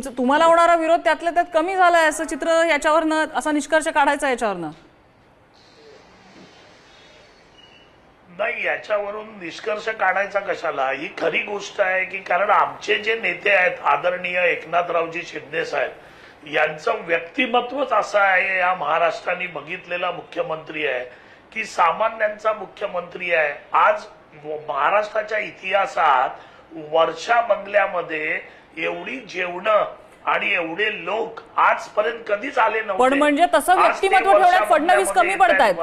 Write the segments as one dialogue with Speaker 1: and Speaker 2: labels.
Speaker 1: तुमचं तुम्हाला होणारा विरोध त्यातल्या त्यात कमी झालाय असं चित्र याच्यावरनं असा निष्कर्ष काढायचा याच्यावरनं?
Speaker 2: नाही याच्यावरून निष्कर्ष काढायचा कशाला? ही खरी गोष्ट आहे की कारण आमचे जे नेते आहेत आदरणीय एकनाथरावजी शिंदे साहेब यांचं व्यक्तिमत्वच असं आहे या महाराष्ट्राने बघितलेला मुख्यमंत्री आहे की सामान्यांचा मुख्यमंत्री आहे. आज महाराष्ट्राच्या इतिहासात वर्षा बंगल्यामध्ये एवढी जेवणं आणि एवढे लोक आजपर्यंत कधीच आले नव्हते
Speaker 1: पण म्हणजे तसं व्यक्तिमत्व ठेवण्यात फडणवीस कमी पडतायत.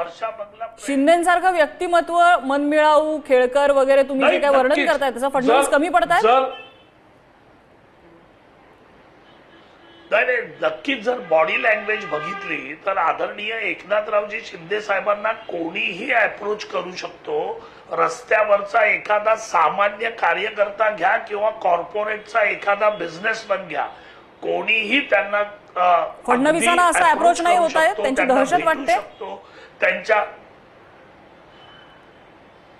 Speaker 1: शिंदेसारखं व्यक्तिमत्व मनमिळाऊ खेळकर वगैरे तुम्ही जे काय वर्णन. करताय तसं फडणवीस कमी पडतायत
Speaker 2: जर नाही नाही नक्कीच जर बॉडी लँग्वेज बघितली तर आदरणीय एकनाथरावजी शिंदे साहेबांना कोणीही अप्रोच करू शकतो रस्त्यावरचा एखादा सामान्य कार्यकर्ता घ्या किंवा कॉर्पोरेटचा एखादा बिझनेसमॅन घ्या कोणीही त्यांना
Speaker 1: फडणवीसांना असा
Speaker 2: approach
Speaker 1: नाही होत आहे? त्यांची दहशत वाटते?
Speaker 2: त्यांच्या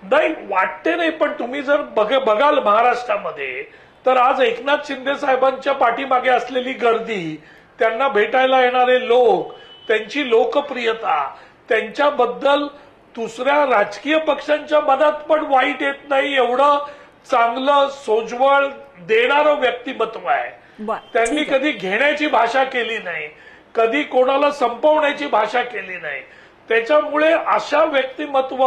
Speaker 2: नाही वाटते नाही पण तुम्ही जर बघ बघाल महाराष्ट्रामध्ये तर आज एकनाथ शिंदे साहेबांच्या पाठीमागे असलेली गर्दी त्यांना भेटायला येणारे लोक त्यांची लोकप्रियता त्यांच्याबद्दल दुसऱ्या राजकीय पक्षांच्या मनात पण वाईट येत नाही एवढं चांगलं सोज्वळ देणारं व्यक्तिमत्व आहे त्यांनी. कधी घेण्याची भाषा केली नाही कधी कोणाला संपवण्याची भाषा केली नाही त्याच्यामुळे अशा व्यक्तिमत्व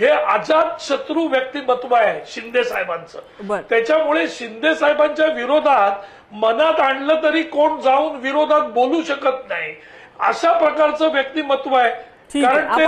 Speaker 2: हे अजात शत्रू व्यक्तिमत्व आहे शिंदे साहेबांचं. त्याच्यामुळे शिंदे साहेबांच्या विरोधात मनात आणलं तरी कोण जाऊन विरोधात बोलू शकत नाही अशा प्रकारचं व्यक्तिमत्व आहे. कारण ते